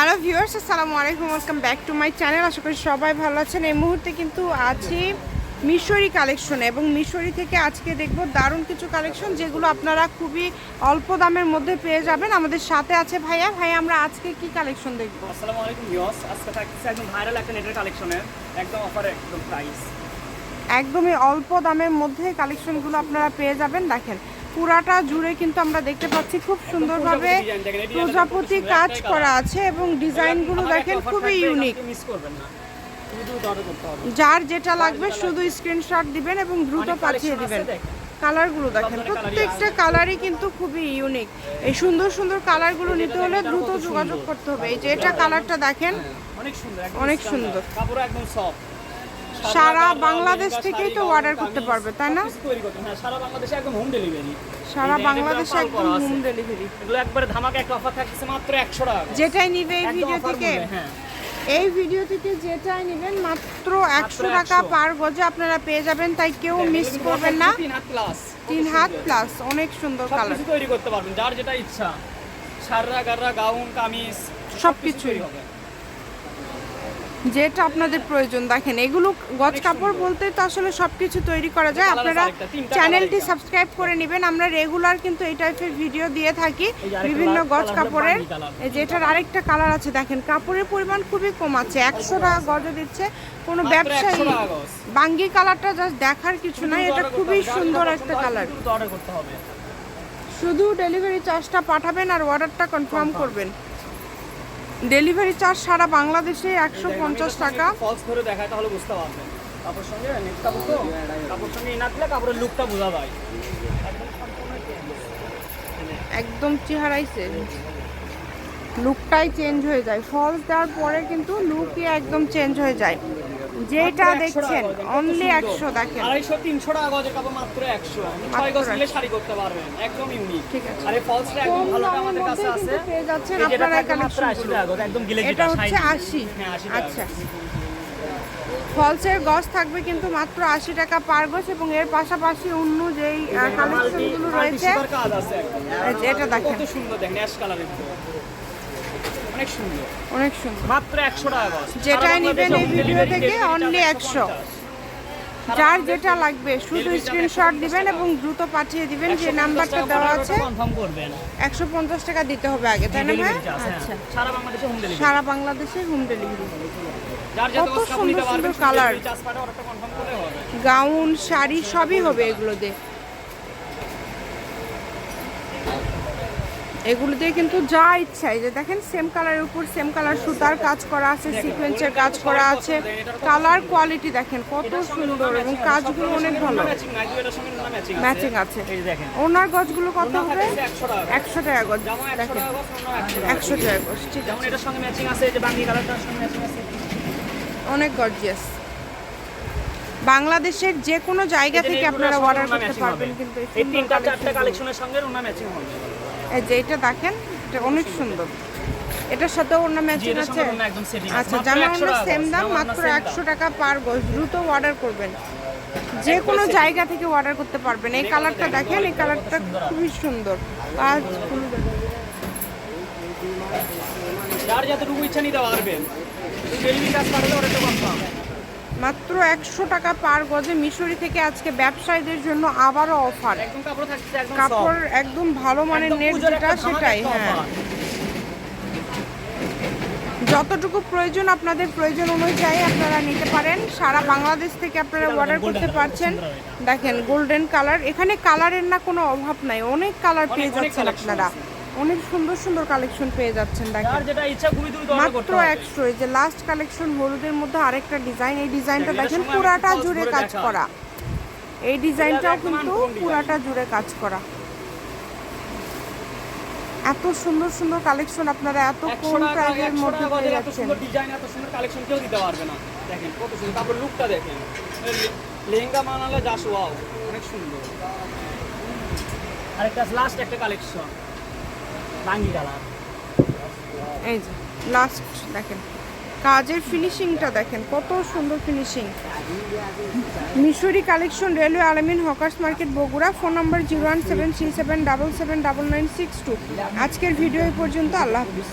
Hello viewers আসসালামু আলাইকুম welcome back to my channel. আশা করি সবাই ভালো আছেন। এই মুহূর্তে কিন্তু আছি মিশরি কালেকশন এবং মিশরি থেকে আজকে দেখব দারুণ কিছু কালেকশন যেগুলো আপনারা খুবই অল্প দামের মধ্যে পেয়ে যাবেন। আমাদের সাথে আছে ভাইয়া। ভাইয়া আমরা আজকে কি কালেকশন দেখব? আসসালামু আলাইকুম ভিউয়ার্স আজকে থাকছে একদম ভাইরাল একটা নেটের কালেকশনের একদম অফারে একদম প্রাইস একদমই অল্প দামের মধ্যে কালেকশনগুলো আপনারা পেয়ে যাবেন। দেখেন পুরাটা জুড়ে কিন্তু আমরা দেখতে পাচ্ছি খুব সুন্দরভাবে প্রজাপতি কাজ করা আছে এবং ডিজাইনগুলো দেখেন খুবই ইউনিক যার যেটা লাগবে শুধু স্ক্রিনশট দিবেন এবং দ্রুত পাঠিয়ে দিবেন। কালারগুলো দেখেন। প্রত্যেকটা কালারই কিন্তু খুবই ইউনিক এই সুন্দর সুন্দর কালারগুলো নিতে হলে দ্রুত যোগাযোগ করতে হবে। এই যে এটা কালারটা দেখেন। অনেক সুন্দর অনেক সুন্দর। কাপড় একদম সফট সারা বাংলাদেশ থেকেই তো অর্ডার করতে পারবে, তাই না? হ্যাঁ সারা বাংলাদেশে একদম হোম ডেলিভারি সারা বাংলাদেশে একদম হোম ডেলিভারি এগুলো একবারে ধামাকা একটা অফার থাকছে মাত্র 100 টাকা যেটাই নিবে এই ভিডিও থেকে। হ্যাঁ। এই ভিডিও থেকে যেটাই নেবেন মাত্র একশো 100 টাকা পার গজে আপনারা পেয়ে যাবেন তাই কেউ মিস করবেন না। তিন হাত প্লাস তিন হাত প্লাস অনেক সুন্দর কালার তৈরি করতে পারবেন যার যেটা ইচ্ছা। সাররা গাররা গাউন কামিজ সবকিছুই। তৈরি হবে। যেটা আপনাদের প্রয়োজন দেখেন এগুলো গজ কাপড়। বলতে তো আসলে সব কিছু তৈরি করা যায়। আপনারা চ্যানেলটি সাবস্ক্রাইব করে নেবেন। আমরা রেগুলার কিন্তু এই টাইপের ভিডিও দিয়ে থাকি বিভিন্ন গজ কাপড়ের। বাঙ্গি colour। এই যে এটার আরেকটা কালার আছে দেখেন কাপড়ের পরিমাণ খুবই কম আছে একশো টাকা গজে দিচ্ছে। কোনো ব্যবসায়ী 100 বাঙ্গি কালারটা জাস্ট দেখার কিছু নাই। এটা খুবই সুন্দর একটা কালার শুধু ডেলিভারি চার্জটা পাঠাবেন আর অর্ডারটা কনফার্ম করবেন। ডেলিভারি চার্জ সারা বাংলাদেশে একশো পঞ্চাশ টাকা। ফলস ধরে দেখায় তাহলে বুঝতে পারবেন। কাপড় সঙ্গে নেক্সট কাপড় কাপড় সঙ্গে ইনার দিলে কাপড়ের লুকটা বোঝা যায়। একদম চেহারাই চেঞ্জ লুকটাই চেঞ্জ হয়ে যায়। ফলস দেওয়ার পরে কিন্তু লুকই একদম চেঞ্জ হয়ে যায়। যেটা মাত্র 100 দেখছেন অনলি একশো দেখেন আড়াইশো তিনশো টাকা গজের কাপড় মাত্র একশো। ছয় গজ নিলে শাড়ি করতে পারবেন একদম ইউনিক ঠিক আছে। আর এই ফলসটা একদম ভালো দামের আমাদের কাছে আছে। পেয়ে যাচ্ছেন আপনারা থাকবে মাত্র 80 টাকা গজ, একদম গিলে এটা হচ্ছে আশি। হ্যাঁ 80 আচ্ছা। ফলসের গজ থাকবে কিন্তু মাত্র আশি টাকা পার গজ এবং এর পাশাপাশি অন্য যেই কালেকশনগুলো রয়েছে এটা দেখেন। কত সুন্দর দেখেন অ্যাশ কালারের অনেক সুন্দর। অনেক সুন্দর। মাত্র একশো টাকা যেটাই নিবেন এই ভিডিও থেকে 100 150 যার যেটা লাগবে শুধু স্ক্রিনশট দিবেন এবং দ্রুত পাঠিয়ে দিবেন। যে নাম্বারটা দেওয়া আছে একশো পঞ্চাশ টাকা দিতে হবে আগে তাই না ভাই? হ্যাঁ। আচ্ছা। সারা বাংলাদেশে হোম ডেলিভারি কত সুন্দর সুন্দর হবে। গাউন শাড়ি সবই হবে এগুলো এগুলো দিয়ে কিন্তু যা ইচ্ছা এই যে দেখেন সেম কালারের উপর সেম কালার সুতার কাজ করা আছে সিকোয়েন্সের কাজ করা আছে। কালার কোয়ালিটি দেখেন কত সুন্দর এবং কাজগুলো অনেক ভালো। ম্যাচিং আছে। ওনার গজগুলো কত হবে? থাকছে 100 টাকা একশো টাকা গজ জামা 100 দেখেন। টাকা গজ ওনা 100 টাকা একশো টাকা গজ ঠিক আছে। অনেক গর্জিয়াস বাংলাদেশের যে কোনো জায়গা থেকে আপনারা অর্ডার করতে পারবেন কিন্তু এই তিনটা চারটা কালেকশনের সঙ্গে ওনা ম্যাচিং হবে। এই যে এটা দেখেন এটা অনেক সুন্দর। এটার সাথে অন্য ম্যাচিং আছে? আচ্ছা জামা অন্য সেম দাম মাত্র একশো টাকা পার গজ দ্রুত অর্ডার করবেন। যে কোনো জায়গা থেকে অর্ডার করতে পারবেন। এই কালারটা দেখেন এই কালারটা খুবই সুন্দর। কাজ যার যতটুকু ইচ্ছা নিতে পারবেন ডেলিভারি চার্জ পাঠালে অর্ডারটা কনফার্ম মাত্র একশো টাকা পার গজে মিশরি থেকে আজকে ব্যবসায়ীদের জন্য আবারও অফার। কাপড় একদম ভালো মানের নেট যেটা সেটাই হ্যাঁ। যতটুকু প্রয়োজন আপনাদের প্রয়োজন অনুযায়ী আপনারা নিতে পারেন। সারা বাংলাদেশ থেকে আপনারা অর্ডার করতে পারছেন। দেখেন গোল্ডেন কালার এখানে কালারের না কোনো অভাব নাই অনেক কালার পেয়ে যাচ্ছেন আপনারা। অনেক সুন্দর সুন্দর কালেকশন পেয়ে যাচ্ছেন দেখেন। যেটা ইচ্ছা খুবই দ্রুত অর্ডার করতে মাত্র হবে। একশো এই যে লাস্ট কালেকশন হলুদের মধ্যে আরেকটা ডিজাইন এই ডিজাইনটা দেখেন পুরাটা জুড়ে কাজ করা। এই ডিজাইনটাও কিন্তু পুরাটা জুড়ে কাজ করা। এত সুন্দর সুন্দর কালেকশন আপনারা এত কম প্রাইসের মধ্যে পেয়ে বাজারে এত যাচ্ছেন। সুন্দর ডিজাইন এত সুন্দর কালেকশন কেউ দিতে পারবে না। দেখেন কত সুন্দর। তারপর লুকটা দেখেন। লেহেঙ্গা বানালে জাস ওয়াও অনেক সুন্দর। আরেকটা লাস্ট একটা কালেকশন এই যে লাস্ট দেখেন, কাজের ফিনিশিংটা দেখেন, কত সুন্দর finishing Mishri collection, railway Alamin, hawkers market, Bogura, phone number zero one seven three seven double seven double nine six two. আজকের ভিডিও এই পর্যন্ত, আল্লাহ হাফিজ।